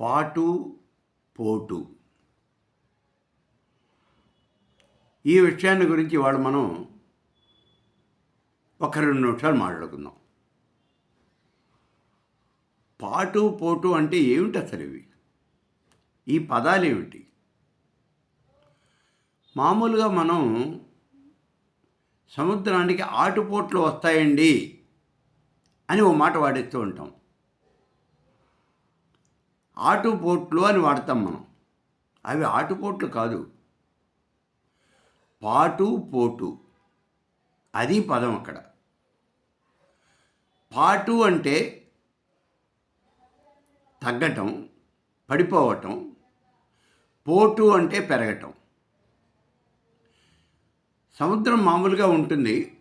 పాటు పోటు. ఈ విషయాన్ని గురించి వాళ్ళు మనం ఒక రెండు నిమిషాలు మాట్లాడుకుందాం. పాటు పోటు అంటే ఏమిటి అసలు ఇవి? ఈ పదాలు ఏమిటి? మామూలుగా మనం సముద్రానికి ఆటుపోట్లు వస్తాయండి అని ఓ మాట వాడిస్తూ ఉంటాం. ఆటుపోట్లు అని వాడతాం మనం. అవి ఆటుపోట్లు కాదు. పాటు పోటు అది పదం అక్కడ. పాటు అంటే తగ్గటం పడిపోవటం. పోటు అంటే పెరగటం. సముద్రం మామూలుగా ఉంటుంది.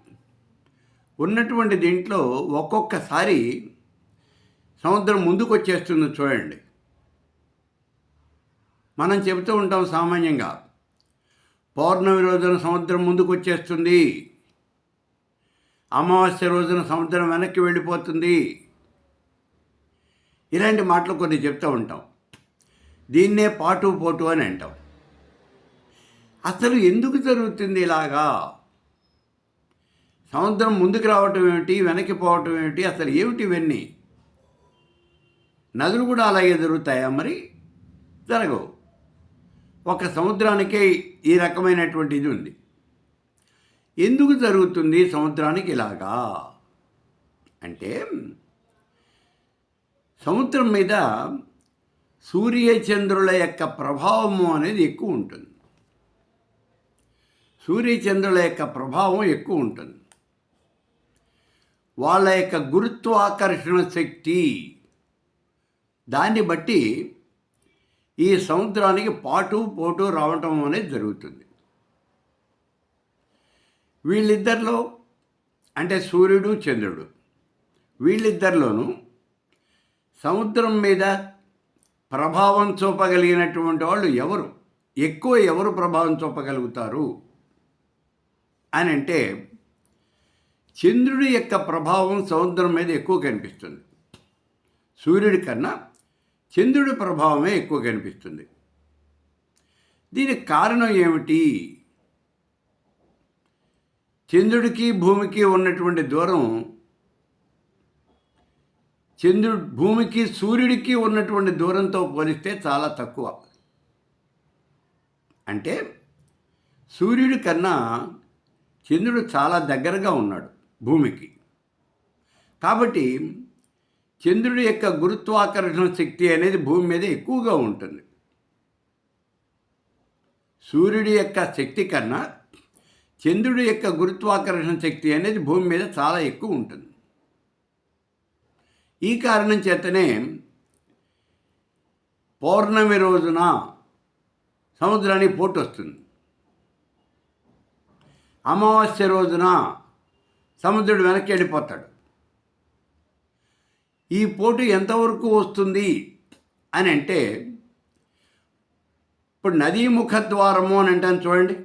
ఉన్నటువంటి దీంట్లో ఒక్కొక్కసారి సముద్రం ముందుకు వచ్చేస్తుంది చూడండి. మనం చెబుతూ ఉంటాం సామాన్యంగా. పౌర్ణమి రోజున సముద్రం ముందుకు వచ్చేస్తుంది అమావాస్య రోజున సముద్రం వెనక్కి వెళ్ళిపోతుంది. ఇలాంటి మాటలు కొన్ని చెప్తూ ఉంటాం. దీన్నే పాటు పోటు అని అంటాం. అసలు ఎందుకు జరుగుతుంది ఇలాగా? సముద్రం ముందుకు రావటం ఏమిటి? వెనక్కి పోవటం ఏమిటి? అసలు ఏమిటి ఇవన్నీ? నదులు కూడా అలాగే జరుగుతాయా మరి? జరగవు. ఒక సముద్రానికే ఈ రకమైనటువంటి ఇది ఉంది. ఎందుకు జరుగుతుంది సముద్రానికి ఇలాగా? అంటే సముద్రం మీద సూర్యచంద్రుల యొక్క ప్రభావము అనేది ఎక్కువ ఉంటుంది. సూర్యచంద్రుల యొక్క ప్రభావం ఎక్కువ ఉంటుంది. వాళ్ళ యొక్క గురుత్వాకర్షణ శక్తి దాన్ని బట్టి ఈ సముద్రానికి పాటు పోటు రావటం అనేది జరుగుతుంది. వీళ్ళిద్దరిలో అంటే సూర్యుడు చంద్రుడు. వీళ్ళిద్దరిలోనూ సముద్రం మీద ప్రభావం చూపగలిగినటువంటి వాళ్ళు ఎవరు? ఎక్కువ ఎవరు ప్రభావం చూపగలుగుతారు? అని అంటే చంద్రుడి యొక్క ప్రభావం సముద్రం మీద ఎక్కువ కనిపిస్తుంది. సూర్యుడి కన్నా చంద్రుడి ప్రభావమే ఎక్కువ కనిపిస్తుంది. దీనికి కారణం ఏమిటి? చంద్రుడికి భూమికి ఉన్నటువంటి దూరం చంద్రుడు భూమికి సూర్యుడికి ఉన్నటువంటి దూరంతో పోలిస్తే చాలా తక్కువ. అంటే సూర్యుడి కన్నా చంద్రుడు చాలా దగ్గరగా ఉన్నాడు భూమికి. కాబట్టి చంద్రుడి యొక్క గురుత్వాకర్షణ శక్తి అనేది భూమి మీద ఎక్కువగా ఉంటుంది. సూర్యుడి యొక్క శక్తి కన్నా చంద్రుడి యొక్క గురుత్వాకర్షణ శక్తి అనేది భూమి మీద చాలా ఎక్కువ ఉంటుంది. ఈ కారణం చేతనే పౌర్ణమి రోజున సముద్రానికి పోటు వస్తుంది. అమావాస్య రోజున సముద్రుడు వెనక్కి వెళ్ళిపోతాడు. ఈ పోటు ఎంతవరకు వస్తుంది అని అంటే ఇప్పుడు నదీ ముఖద్వారము అని అంటాను చూడండి.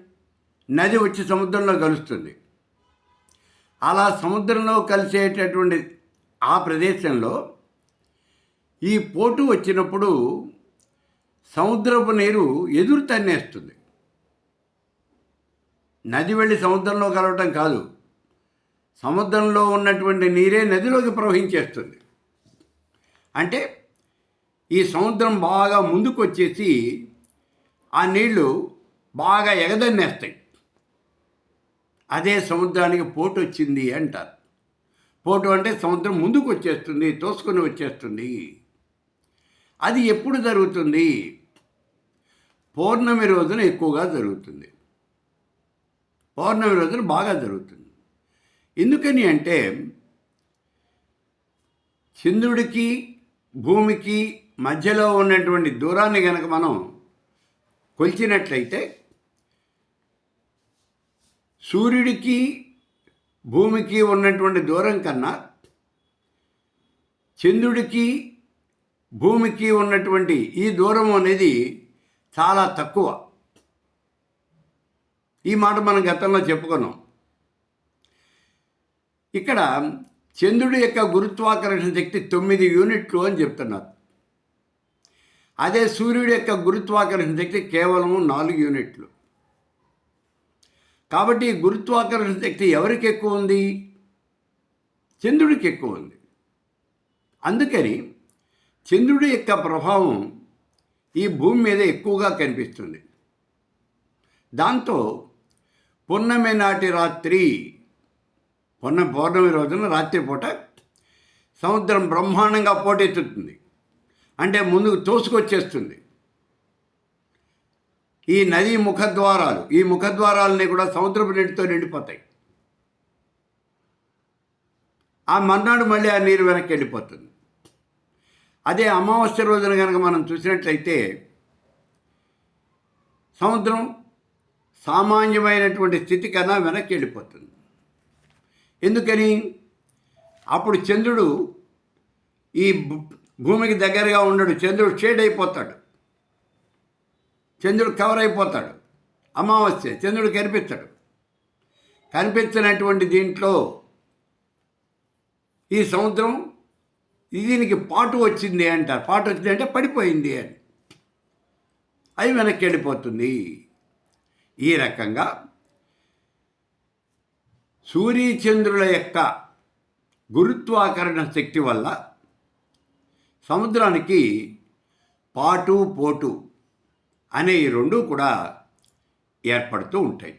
నది వచ్చి సముద్రంలో కలుస్తుంది. అలా సముద్రంలో కలిసేటటువంటి ఆ ప్రదేశంలో ఈ పోటు వచ్చినప్పుడు సముద్రపు నీరు ఎదురు తన్నేస్తుంది. నది వెళ్ళి సముద్రంలో కలవటం కాదు. సముద్రంలో ఉన్నటువంటి నీరే నదిలోకి ప్రవహించేస్తుంది. అంటే ఈ సముద్రం బాగా ముందుకు వచ్చేసి ఆ నీళ్ళు బాగా ఎగదన్నేస్తాయి. అదే సముద్రానికి పోటు వచ్చింది అంటారు. పోటు అంటే సముద్రం ముందుకు వచ్చేస్తుంది తోసుకొని వచ్చేస్తుంది. అది ఎప్పుడు జరుగుతుంది? పౌర్ణమి రోజున ఎక్కువగా జరుగుతుంది. పౌర్ణమి రోజున బాగా జరుగుతుంది. ఎందుకని అంటే చంద్రుడికి భూమికి మధ్యలో ఉన్నటువంటి దూరాన్ని కనుక మనం కొలిచినట్లయితే సూర్యుడికి భూమికి ఉన్నటువంటి దూరం కన్నా చంద్రుడికి భూమికి ఉన్నటువంటి ఈ దూరం అనేది చాలా తక్కువ. ఈ మాట మనం గతంలో చెప్పుకున్నాం. ఇక్కడ చంద్రుడి యొక్క గురుత్వాకర్షణ శక్తి తొమ్మిది యూనిట్లు అని చెప్తున్నారు. అదే సూర్యుడి యొక్క గురుత్వాకర్షణ శక్తి కేవలం నాలుగు యూనిట్లు. కాబట్టి గురుత్వాకర్షణ శక్తి ఎవరికి ఎక్కువ ఉంది? చంద్రుడికి ఎక్కువ ఉంది. అందుకని చంద్రుడి యొక్క ప్రభావం ఈ భూమి మీద ఎక్కువగా కనిపిస్తుంది. దాంతో పున్నమి నాటి రాత్రి పొన్న పౌర్ణమి రోజున రాత్రిపూట సముద్రం బ్రహ్మాండంగా పోటెత్తుతుంది. అంటే ముందుకు తోసుకొచ్చేస్తుంది. ఈ నది ముఖద్వారాలు ఈ ముఖద్వారాలని కూడా సముద్రపు నీటితో నిండిపోతాయి. ఆ మర్నాడు మళ్ళీ ఆ నీరు వెనక్కి వెళ్ళిపోతుంది. అదే అమావాస్య రోజున కనుక మనం చూసినట్లయితే సముద్రం సామాన్యమైనటువంటి స్థితి కన్నా వెనక్కి వెళ్ళిపోతుంది. ఎందుకని? అప్పుడు చంద్రుడు ఈ భూమికి దగ్గరగా ఉండడు. చంద్రుడు షేడ్ అయిపోతాడు. చంద్రుడు కవర్ అయిపోతాడు. అమావాస్య చంద్రుడు కనిపించడు. కనిపించినటువంటి దీంట్లో ఈ సముద్రం దీనికి పాటు వచ్చింది అంటారు. పాటు వచ్చింది అంటే పడిపోయింది అని. అది వెనక్కి వెళ్ళిపోతుంది. ఈ రకంగా సూర్యచంద్రుల యొక్క గురుత్వాకరణ శక్తి వల్ల సముద్రానికి పాటు పోటు అనే ఈ రెండూ కూడా ఏర్పడుతూ ఉంటాయి.